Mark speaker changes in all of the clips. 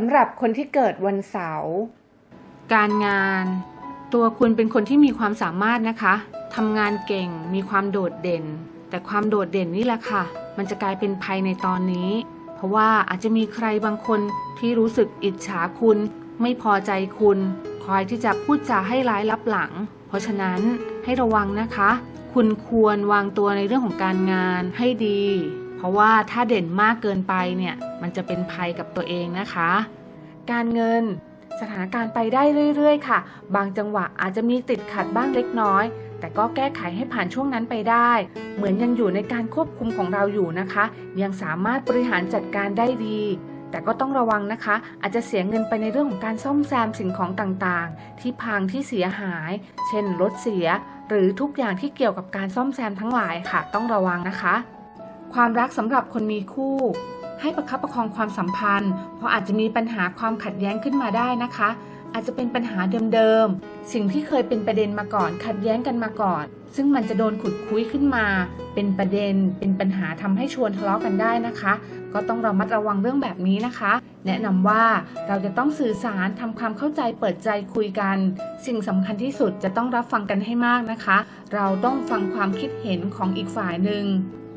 Speaker 1: สำหรับคนที่เกิดวันเสาร์
Speaker 2: การงาน ตัวคุณเป็นคนที่มีความสามารถนะคะทำงานเก่งมีความโดดเด่น แต่ความโดดเด่นนี่แหละค่ะ มันจะกลายเป็นภัยในตอนนี้ เพราะว่าอาจจะมีใครบางคนที่รู้สึกอิจฉาคุณ ไม่พอใจคุณ คอยที่จะพูดจาให้ร้ายลับหลัง เพราะฉะนั้นให้ระวังนะคะ คุณควรวางตัวในเรื่องของการงานให้ดี เพราะว่าถ้าเด่นมากเกินไปเนี่ยมันจะเป็นภัยกับตัวเองนะคะ
Speaker 1: การเงินสถานการณ์ไปได้เรื่อย ๆ ค่ะ บางจังหวะอาจจะมีติดขัดบ้างเล็กน้อย แต่ก็แก้ไขให้ผ่านช่วงนั้นไปได้ เหมือนยังอยู่ในการควบคุมของเราอยู่นะคะ ยังสามารถบริหารจัดการได้ดี แต่ก็ต้องระวังนะคะ อาจจะเสียเงินไปในเรื่องของการซ่อมแซมสิ่งของต่างๆ ที่พังที่เสียหาย เช่นรถเสีย หรือทุกอย่างที่เกี่ยวกับการซ่อมแซมทั้งหลายค่ะ ต้องระวังนะคะ ความรักสำหรับคนมีคู่ ให้ประคับประคองความสัมพันธ์ เพราะอาจจะมีปัญหาความขัดแย้งขึ้นมาได้นะคะ อาจจะเป็นปัญหาเดิมๆ สิ่งที่เคยเป็นประเด็นมาก่อน ขัดแย้งกันมาก่อน ซึ่งมันจะโดนขุดคุ้ยขึ้นมา เป็นประเด็น เป็นปัญหาทำให้ชวนทะเลาะกันได้นะคะ ก็ต้องระมัดระวังเรื่องแบบนี้นะคะ แนะนำว่าเราจะต้องสื่อสารทำความเข้าใจเปิดใจคุยกัน สิ่งสำคัญที่สุดจะต้องรับฟังกันให้มากนะคะ เราต้องฟังความคิดเห็นของอีกฝ่ายหนึ่ง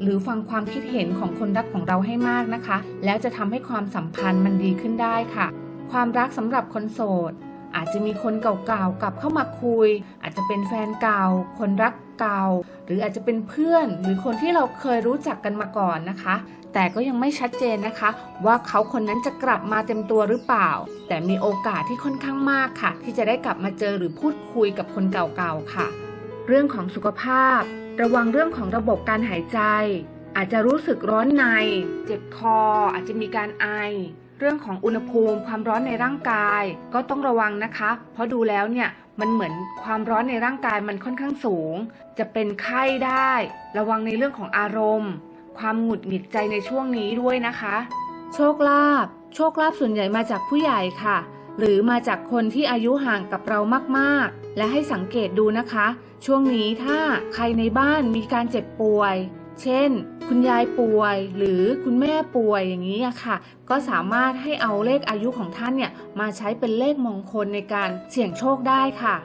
Speaker 1: หรือฟังความคิดเห็นของคนรักของเราให้มากนะคะ แล้วจะทำให้ความสัมพันธ์มันดีขึ้นได้ค่ะ ความรักสำหรับคนโสด อาจจะมีคนเก่าๆกลับเข้ามาคุย อาจจะเป็นแฟนเก่า คนรักเก่า หรืออาจจะเป็นเพื่อน หรือคนที่เราเคยรู้จักกันมาก่อนนะคะ แต่ก็ยังไม่ชัดเจนนะคะ ว่าเขาคนนั้นจะกลับมาเต็มตัวหรือเปล่า แต่มีโอกาสที่ค่อนข้างมากค่ะ ที่จะได้กลับมาเจอหรือพูดคุยกับคนเก่าๆค่ะ เรื่องของสุขภาพ ระวังเรื่องของระบบการหายใจ อาจจะรู้สึกร้อนใน เจ็บคอ อาจจะมีการไอ เรื่องของอุณหภูมิ ความร้อนในร่างกาย ก็ต้องระวังนะคะ เพราะดูแล้วเนี่ยมันเหมือนความร้อนในร่างกายมันค่อนข้างสูง จะเป็นไข้ได้ ระวังในเรื่องของอารมณ์ ความหงุดหงิดใจในช่วงนี้ด้วยนะคะ โชคลาภโชคลาภส่วนใหญ่มาจากผู้ใหญ่ค่ะ หรือมาจากคนที่อายุห่างกับเรามากๆ และให้สังเกตดูนะคะ ช่วงนี้ถ้าใครในบ้านมีการเจ็บป่วย เช่น คุณยายป่วยหรือคุณแม่ป่วยอย่างนี้ค่ะ ก็สามารถให้เอาเลขอายุของท่านเนี่ยมาใช้เป็นเลขมงคลในการเสี่ยงโชคได้ค่ะ